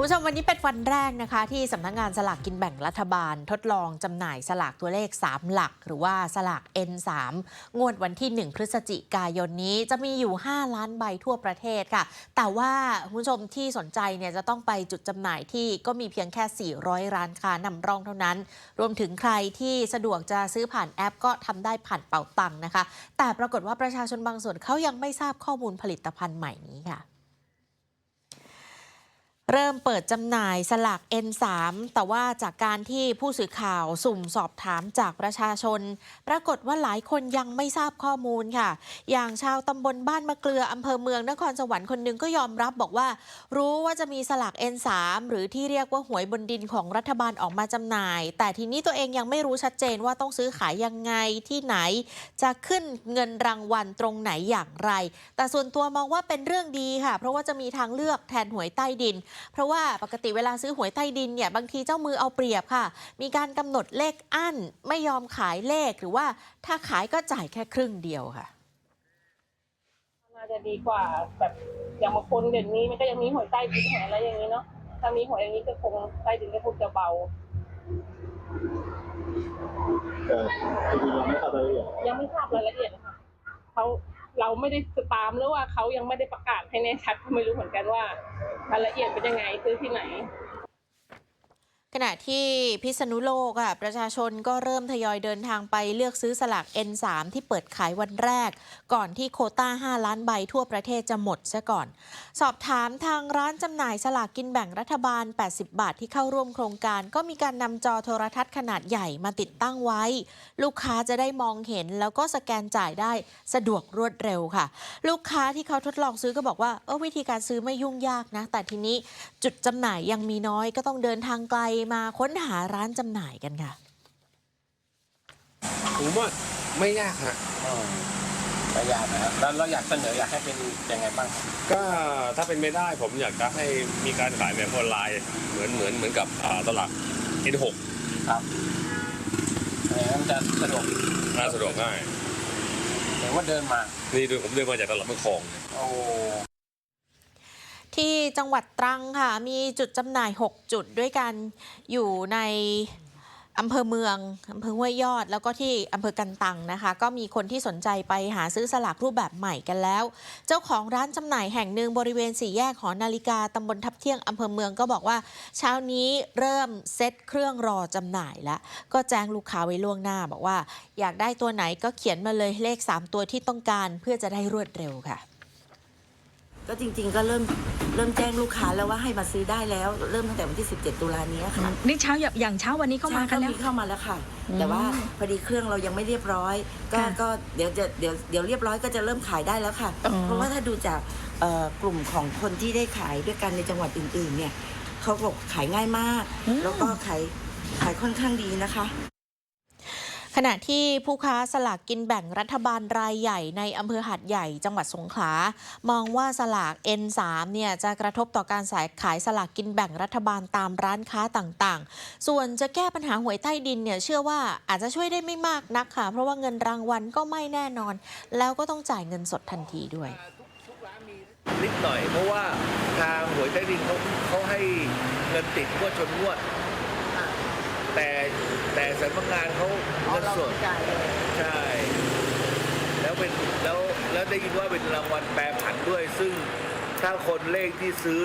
คุณผู้ชมวันนี้เป็นวันแรกนะคะ ที่สำนักงานสลากกินแบ่งรัฐบาล ทดลองจำหน่ายสลากตัวเลข 3 หลัก หรือว่าสลาก N3 งวดวันที่ 1 พฤศจิกายนนี้จะมีอยู่ 5 ล้านใบทั่วประเทศค่ะ แต่ว่าคุณผู้ชมที่สนใจเนี่ยจะต้องไปจุดจำหน่ายที่ก็มีเพียงแค่ 400 ร้านค้านำร่องเท่านั้น รวมถึงใครที่สะดวกจะซื้อผ่านแอป ก็ทำได้ผ่านเป๋าตังค์นะคะ แต่ปรากฏว่าประชาชนบางส่วนเขายังไม่ทราบข้อมูลผลิตภัณฑ์ใหม่นี้ค่ะ เริ่มเปิดจำหน่ายสลาก N3 แต่ว่าจากการที่ผู้สื่อข่าวสุ่มสอบถามจากประชาชน ปรากฏว่าหลายคนยังไม่ทราบข้อมูลค่ะ อย่างชาวตำบลบ้านมะเกลืออำเภอเมืองนครสวรรค์คนหนึ่งก็ยอมรับบอกว่า รู้ว่าจะมีสลาก N3 หรือที่เรียกว่าหวยบนดินของรัฐบาลออกมาจำหน่าย แต่ทีนี้ตัวเองยังไม่รู้ชัดเจนว่าต้องซื้อขายยังไงที่ไหน จะขึ้นเงินรางวัลตรงไหนอย่างไร แต่ส่วนตัวมองว่าเป็นเรื่องดีค่ะ เพราะว่าจะมีทางเลือกแทนหวยใต้ดินเพราะว่าปกติเวลาซื้อหวยใต้ดินเนี่ยบางทีเจ้ามือเอาเปรียบค่ะ มีการกำหนดเลขอั้นไม่ยอมขายเลขหรือว่าถ้าขายก็จ่ายแค่ครึ่งเดียวค่ะน่าจะดีกว่าแบบอย่างบางคนเดี๋ยวนี้มันก็ยังมีหวยใต้ดินหวยอะไรอย่างนี้เนาะถ้ามีหวยอย่างนี้ก็คงใต้ดินก็คงจะเบาแต่คือยังไม่ทราบรายละเอียดยังไม่ทราบรายละเอียดนะคะเขา เราไม่ได้ตามหรือว่าเขายังไม่ได้ประกาศให้แน่ชัดก็ไม่รู้เหมือนกันว่ารายละเอียดเป็นยังไงซื้อที่ไหน ขณะที่พิษณุโลกค่ะประชาชนก็เริ่มทยอยเดินทางไปเลือกซื้อสลาก N3 ที่เปิดขายวันแรก ก่อนที่โคต้า 5 ล้านใบทั่วประเทศจะหมดซะก่อน สอบถามทางร้านจำหน่ายสลากกินแบ่งรัฐบาล 80 บาทที่เข้าร่วมโครงการ ก็มีการนำจอโทรทัศน์ขนาดใหญ่มาติดตั้งไว้ ลูกค้าจะได้มองเห็น แล้วก็สแกนจ่ายได้สะดวกรวดเร็วค่ะ ลูกค้าที่เขาทดลองซื้อก็บอกว่าเออวิธีการซื้อไม่ยุ่งยากนะแต่ทีนี้จุดจำหน่ายยังมีน้อยก็ต้องเดินทางไกลมาค้นหาร้านจำหน่ายกันค่ะ ผมว่าไม่ยากฮะประหยัดนะครับแล้วเราอยากเสนออยากให้เป็นยังไงบ้างครับก็ถ้าเป็นไม่ได้ผมอยากจะให้มีการขายแบบออนไลน์ เหมือนเหมือนเหมือนกับอ่าตลาด N6 ครับอย่างนั้นจะสะดวกน่าสะดวกง่ายหรือว่าเดินมา นี่ดูผมเดินมาจากตลาดเมืองคลอง โอ้ ที่จังหวัดตรังค่ะ มีจุดจำหน่าย 6 จุดด้วยกันอยู่ในอำเภอเมืองอำเภอห้วยยอด แล้วก็ที่อำเภอกันตังนะคะ ก็มีคนที่สนใจไปหาซื้อสลากรูปแบบใหม่กันแล้ว เจ้าของร้านจำหน่ายแห่งหนึ่งบริเวณสี่แยกหอนาฬิกาตำบลทับเที่ยงอำเภอเมืองก็บอกว่า เช้านี้เริ่มเซตเครื่องรอจำหน่ายแล้ว ก็แจ้งลูกค้าไว้ล่วงหน้า บอกว่า อยากได้ตัวไหนก็เขียนมาเลยเลข 3 ตัวที่ต้องการเพื่อจะได้รวดเร็วค่ะ ก็จริง ๆ ก็เริ่มเริ่มแจ้งลูกค้าแล้วว่าให้มาซื้อได้แล้ว เริ่มตั้งแต่วันที่ 17 ตุลานี้ค่ะนี่เช้าอย่างอย่างเช้าวันนี้เข้ามากันใช่แล้วมีเข้ามาแล้วค่ะ อืมแต่ว่าพอดีเครื่องเรายังไม่เรียบร้อย ก็ค่ะก็เดี๋ยวจะเดี๋ยวเดี๋ยวเรียบร้อยก็จะเริ่มขายได้แล้วค่ะ อ๋อ เพราะว่าถ้าดูจากเอ่อกลุ่มของคนที่ได้ขายด้วยกันในจังหวัดอื่น ๆ เนี่ยเขาบอกขายง่ายมาก แล้วก็ขายขายค่อนข้างดีนะคะข ณะที่ผู้ค้าสลากกินแบ่งรัฐบาลรายใหญ่ในอำเภอหาดใหญ่จังหวัดสงขลา มองว่าสลาก N3 เนี่ยจะกระทบต่อการสายขายสลากกินแบ่งรัฐบาลตามร้านค้าต่างๆ ส่วนจะแก้ปัญหาหวยใต้ดินเนี่ยเชื่อว่าอาจจะช่วยได้ไม่มากนักค่ะ เพราะว่าเงินรางวัลก็ไม่แน่นอน แล้วก็ต้องจ่ายเงินสดทันทีด้วยนิดหน่อยเพราะว่าทางหวยใต้ดินเขาเขาให้เงินติดงวดชนงวด แต่ แต่สำนักงานเขาเงินสดใช่ แล้วเป็นแล้วแล้วได้ยินว่าเป็นรางวัลแปรผันด้วย ซึ่งถ้าคนเลขที่ซื้อ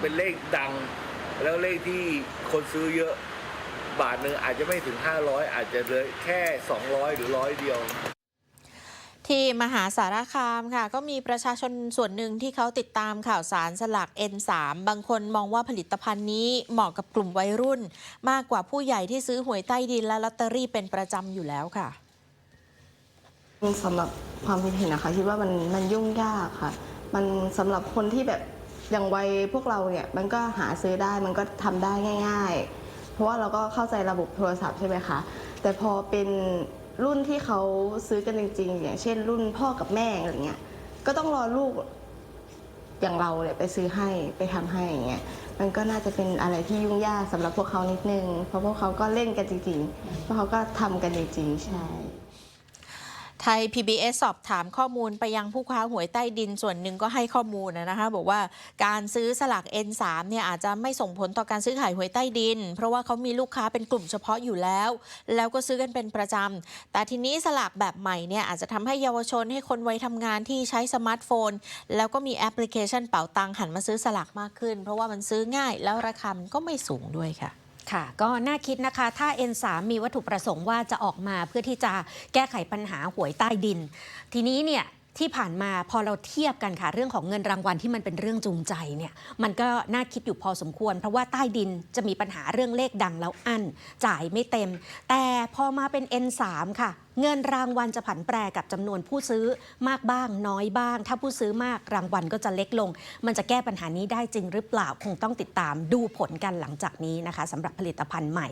เป็นเลขดัง แล้วเลขที่คนซื้อเยอะบาทหนึ่งอาจจะไม่ถึง 500 อาจจะเลยแค่ 200 หรือร้อยเดียว ที่มหาสารคามค่ะ ก็มีประชาชนส่วนหนึ่งที่เขาติดตามข่าวสารสลาก N3 บางคนมองว่าผลิตภัณฑ์นี้เหมาะกับกลุ่มวัยรุ่น มากกว่าผู้ใหญ่ที่ซื้อหวยใต้ดินและลอตเตอรี่เป็นประจำอยู่แล้วค่ะสำหรับความคิดเห็นนะคะคิดว่ามันมันยุ่งยากค่ะ มันสำหรับคนที่แบบอย่างวัยพวกเราเนี่ยมันก็หาซื้อได้มันก็ทำได้ง่าย ๆ เพราะว่าเราก็เข้าใจระบบโทรศัพท์ใช่ไหมคะแต่พอเป็น รุ่นที่เขาซื้อกันจริง ๆ อย่างเช่น รุ่นพ่อกับแม่อะไรเงี้ยก็ต้องรอลูกอย่างเราเนี่ยไปซื้อให้ไปทำให้อย่างเงี้ยมันก็น่าจะเป็นอะไรที่ยุ่งยากสำหรับพวกเขานิดนึง เพราะพวกเขาก็เล่นกันจริงๆเพราะเขาก็ทำกันจริงๆใช่ ททย PBS สอบถามข้อมูลไปยังผู้ค้าหวยใต้ดินส่วนหนึ่งก็ให้ข้อมูลนะคะบอกว่าการซื้อสลาก N3 เนี่ยอาจจะไม่ส่งผลต่อการซื้อขายหวยใต้ดิน เพราะว่าเขามีลูกค้าเป็นกลุ่มเฉพาะอยู่แล้ว แล้วก็ซื้อกันเป็นประจำ แต่ทีนี้สลากแบบใหม่เนี่ยอาจจะทำให้เยาวชนให้คนวัยทำงานที่ใช้สมาร์ทโฟน แล้วก็มีแอปพลิเคชันเป๋าตังหันมาซื้อสลากมากขึ้น เพราะว่ามันซื้อง่ายแล้วราคามันก็ไม่สูงด้วยค่ะ ค่ะ ก็น่าคิดนะคะ ถ้า N3 มีวัตถุประสงค์ว่าจะออกมาเพื่อที่จะแก้ไขปัญหาหวยใต้ดิน ทีนี้เนี่ยที่ผ่านมาพอเราเทียบกันค่ะ เรื่องของเงินรางวัลที่มันเป็นเรื่องจูงใจเนี่ยมันก็น่าคิดอยู่พอสมควร เพราะว่าใต้ดินจะมีปัญหาเรื่องเลขดังแล้วอั้นจ่ายไม่เต็ม แต่พอมาเป็น N3 ค่ะ เงินรางวัลจะผันแปรกับจำนวนผู้ซื้อมากบ้างน้อยบ้าง ถ้าผู้ซื้อมากรางวัลก็จะเล็กลง มันจะแก้ปัญหานี้ได้จริงหรือเปล่าคงต้องติดตามดูผลกันหลังจากนี้นะคะสำหรับผลิตภัณฑ์ใหม่